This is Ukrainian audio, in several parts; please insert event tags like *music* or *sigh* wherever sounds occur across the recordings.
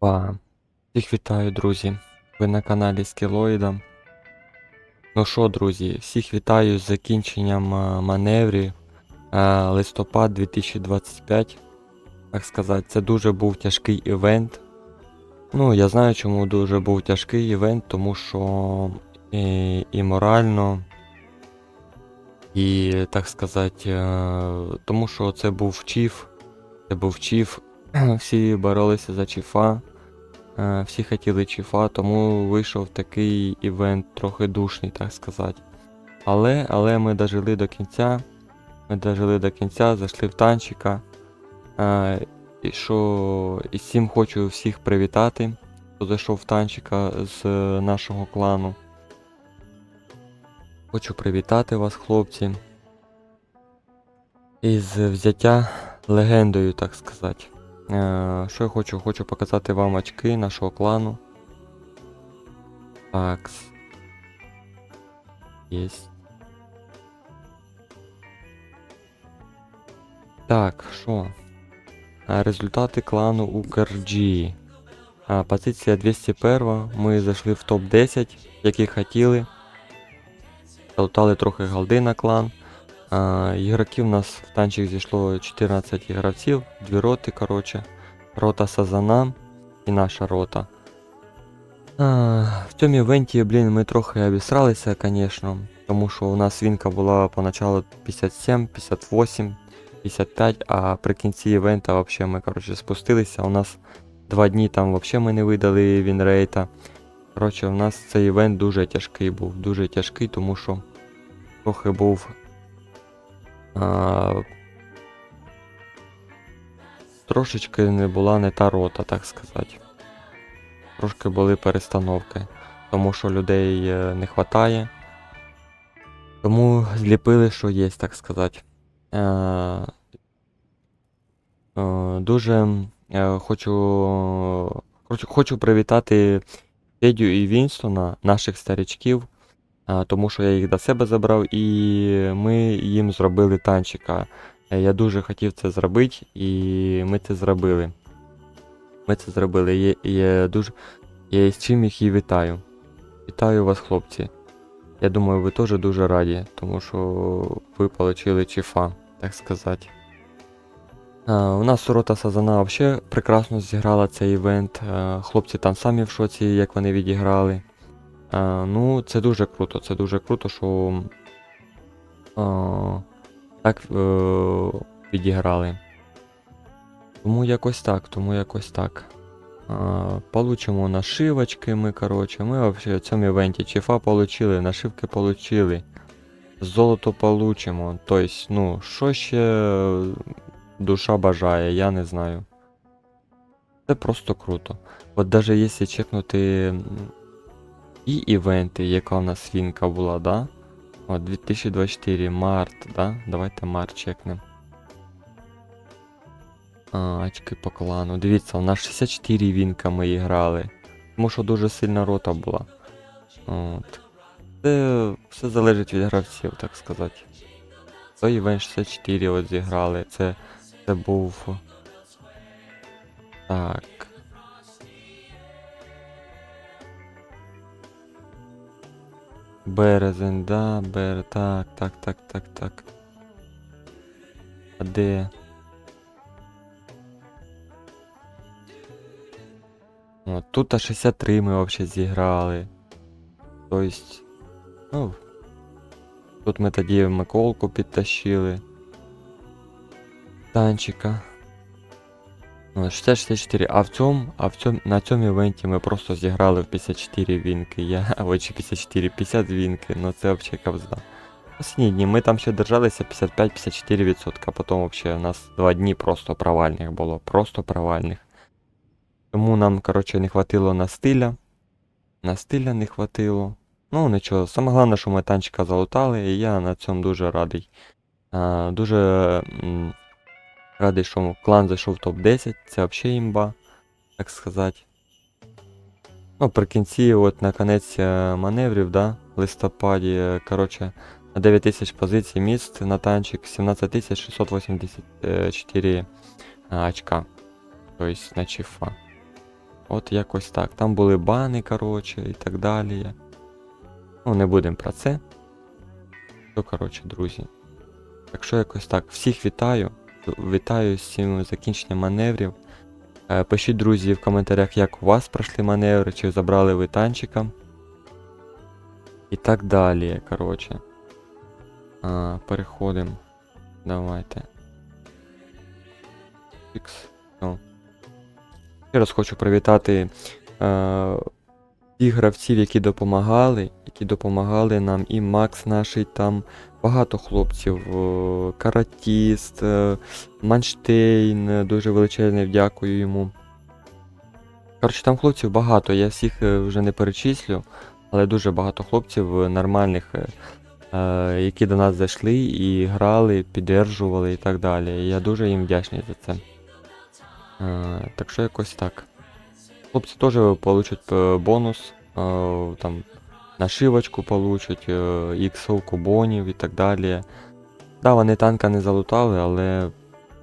Па. Всіх вітаю, друзі. Ви на каналі Скілоїда. Ну що, друзі, всіх вітаю з закінченням е, маневрів. Е, Листопад 2025. Так сказати, це дуже був тяжкий івент. Ну, я знаю, чому дуже був тяжкий івент, тому що і, і морально, і, так сказати, е, тому що це був чіф. Це був чіф. *clears throat* Всі боролися за чіфа. Е, Всі хотіли чіфа, тому вийшов такий івент трохи душний, так сказати. Але, але ми дожили до кінця. Ми дожили до кінця, зайшли в танчика. Е, І що і всім хочу всіх привітати, хто зайшов в танчика з нашого клану. Хочу привітати вас, хлопці. Із взяття легендою, так сказати. Е, Що я хочу? Хочу показати вам очки нашого клану. Так. Єсть. Так, що? Е, Результати клану UKRG. Е, Позиція 201. Ми зайшли в топ-10, які хотіли. Залутали трохи голди на клан. Ігроків у нас в танчик зійшло 14 гравців, дві роти, коротше. Рота Сазана і наша рота. А, в цьому івенті, блін, ми трохи обісралися, звісно. Тому що у нас вінка була поначалу 57, 58, 55, а при кінці івента взагалі ми коротше, спустилися. У нас два дні там взагалі ми не видали вінрейта. Коротше, у нас цей івент дуже тяжкий був, дуже тяжкий, тому що трохи був а, трошечки не була не та рота, так сказати. Трошки були перестановки, тому що людей е, не вистачає. Тому зліпили, що є, так сказати. Е, е, дуже е, хочу, хочу, хочу привітати Федю і Вінстона, наших старичків. Тому що я їх до себе забрав і ми їм зробили танчика. Е, Я дуже хотів це зробити, і ми це зробили. Ми це зробили. Я, я дуже. Я з чим їх і вітаю. Вітаю вас, хлопці. Я думаю, ви теж дуже раді, тому що ви отримали чіфа, так сказати. А, у нас рота Сазана взагалі прекрасно зіграла цей івент. А, хлопці там самі в шоці, як вони відіграли. А, ну, це дуже круто, це дуже круто, що а, так е, відіграли. Тому якось так, тому якось так. А, получимо нашивочки ми, коротше. Ми в цьому івенті чіфа получили, нашивки получили. Золото получимо. Тобто, ну, що ще душа бажає, я не знаю. Це просто круто. От навіть якщо чекнути і івенти, яка у нас свінка була, да? От 2024, март, да? Давайте март чекнемо. А, очки по клану. Дивіться, у нас 64 вінка ми грали. Тому що дуже сильна рота була. От. Це все залежить від гравців, так сказати. Той івент 64 от зіграли. Це, це був. Так. Березень, да, бер, так, так, так, так, так. А де? О, тут а 63 ми вообще зіграли. Тобто, ну. Тут ми тоді Миколку підтащили. Танчика. Ну, 60-64. А в цьому, а в цьому, на цьому івенті ми просто зіграли в 54 вінки. Я, ой, чи 54, 50 вінки, ну це взагалі кавзда. Останні дні ми там ще держалися 55-54%, а потім взагалі у нас два дні просто провальних було. Просто провальних. Тому нам, коротше, не хватило на стиля. На стиля не хватило. Ну, нічого. Саме головне, що ми танчика залутали, і я на цьому дуже радий. А, дуже радий, що клан зайшов в топ-10, це взагалі імба, так сказати. Ну, при кінці, от на конець е, маневрів, да, листопаді, е, коротше, на 9000 позицій міст на танчик 17684 е, очка. Тобто на чіфа. От якось так. Там були бани, коротше, і так далі. Ну, не будемо про це. То, коротше, друзі. Так що якось так. Всіх вітаю. Вітаю з цим закінченням маневрів. Е, Пишіть, друзі, в коментарях, як у вас пройшли маневри, чи забрали ви танчика. І так далі, коротше. А, переходимо. Давайте. Фікс. Ще раз хочу привітати е, тих гравців, які допомагали, які допомагали нам. І Макс наший там багато хлопців. е, Каратіст, е, Манштейн, е, дуже величезне дякую йому. Коротше, там хлопців багато, я всіх вже не перечислю, але дуже багато хлопців нормальних, які до нас зайшли і грали, піддержували і так далі. Я дуже їм вдячний за це. Так що якось так. Хлопці теж получать бонус, там нашивочку получать, е, іксовку бонів і так далі. Да, вони танка не залутали, але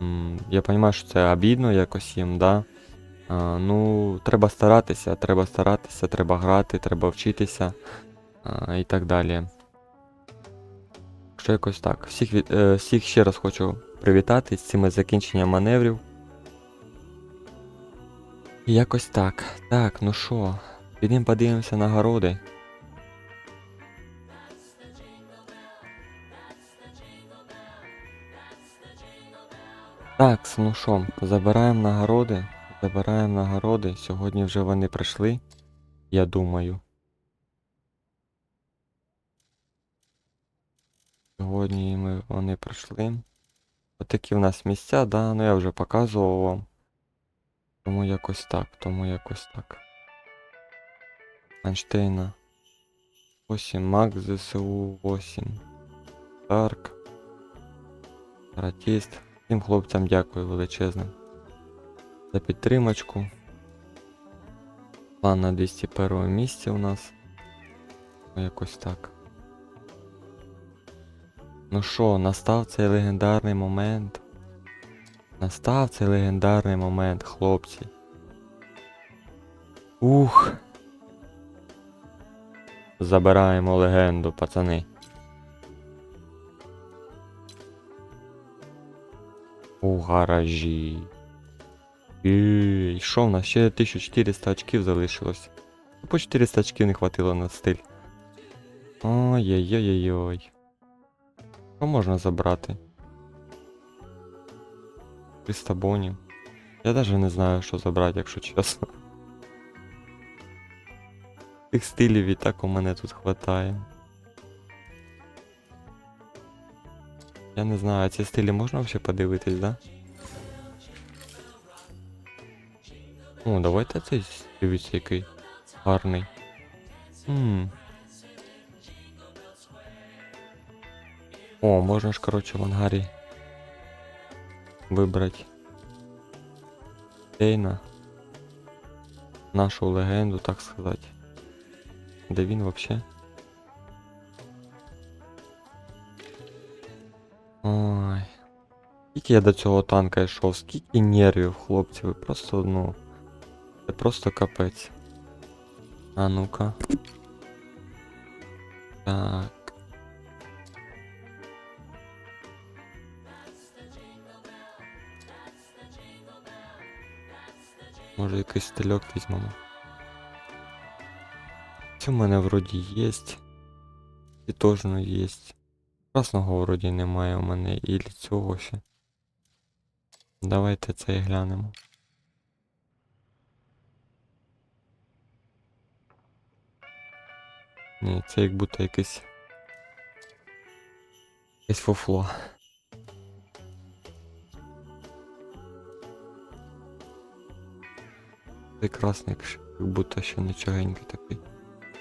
м, я розумію, що це обідно якось їм, да. А, ну, треба старатися, треба старатися, треба грати, треба вчитися а, і так далі. Що якось так. Всіх, від- е, всіх ще раз хочу привітати з цими закінченням маневрів. Якось так. Так, ну що, підемо подивимося на Так, ну що, забираємо нагороди. Забираємо нагороди. Сьогодні вже вони прийшли, я думаю. Сьогодні ми, вони прийшли. Отакі в нас місця, да, ну я вже показував вам. Тому якось так, тому якось так. Einsteina 8, Мак ЗСУ 8. Тарк. Ратіст. Всім хлопцям дякую величезне за підтримочку. План на 201 місці у нас. Ну, Якось так. Ну що, настав цей легендарний момент. Настав цей легендарний момент, хлопці. Ух. Забираємо легенду, пацани. У гаражі. І що в нас? Ще 1400 очків залишилось. Ну, По 400 очків не хватило на стиль. Ой-ой-ой-ой-ой. Що можна забрати? 300 бонів. Я навіть не знаю, що забрати, якщо чесно. Тих стилів і так у мене тут хватає. Я не знаю, ці стилі можна взагалі подивитись, да? О, давайте цей дивіться який гарний. Ммм. О, можна ж, коротше, в ангарі вибрати Дейна. Нашу легенду, так сказати. Де він вообще? Ой. Скільки я до цього танка йшов, скільки нервів, хлопці, ви просто, ну. Це просто капець. А ну-ка. Так. Може якийсь стильок візьмемо. Це в мене вроді єсть. І теж ну, єсть. Красного вроді немає у мене і для цього ще. Давайте це і глянемо. Ні, це як будто якесь. Якесь фуфло. Прекрасний, як будто ще нічогенький такий.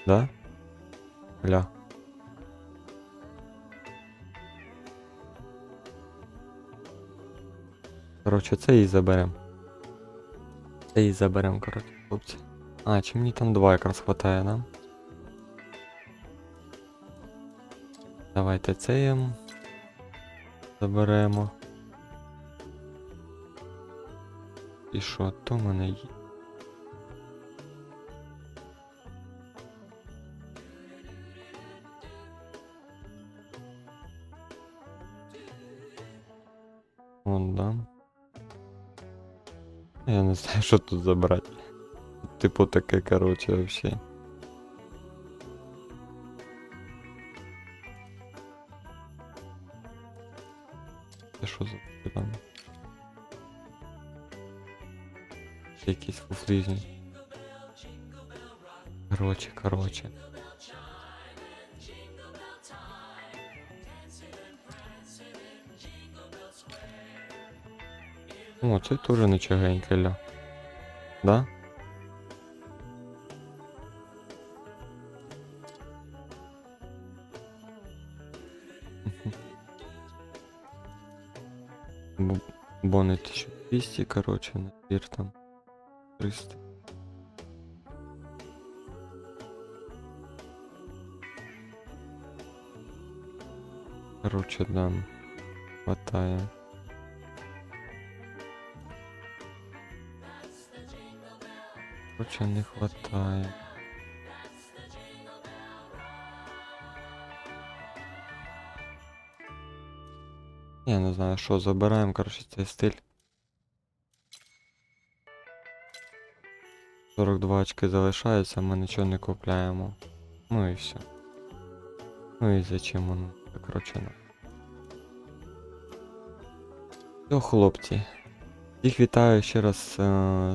Да? Ля. Коротше, це і заберем. Це і заберем, коротше, хлопці. А, чи мені там два якраз хватає, да? Давайте це ем, заберемо. І що, то в мене є. Не знаю, що тут забрати. Типу таке, короче, вообще. Це що за там? Якісь фуфлізні. Короче, короче. О, це теж нічогеньке, ля. Да? Бо- Бони 1200, короче, набір там 300. Короче, да, хватає. Короче, не хватає. Я не знаю, що забираємо, короче, цей стиль. 42 очки залишаються, ми нічого не купляємо. Ну і все. Ну і зачем воно? Це, Короче, на. Все, хлопці. Всіх вітаю ще раз е,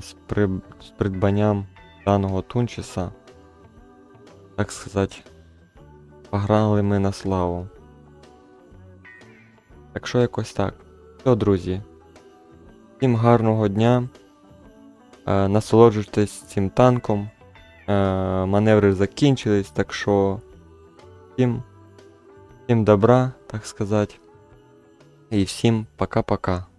з, при... з придбанням даного тунчеса. Так сказати, пограли ми на славу. Так що якось так. Все, друзі. Всім гарного дня. Е, насолоджуйтесь цим танком. Е, маневри закінчились, так що всім, всім добра, так сказати. І всім пока-пока.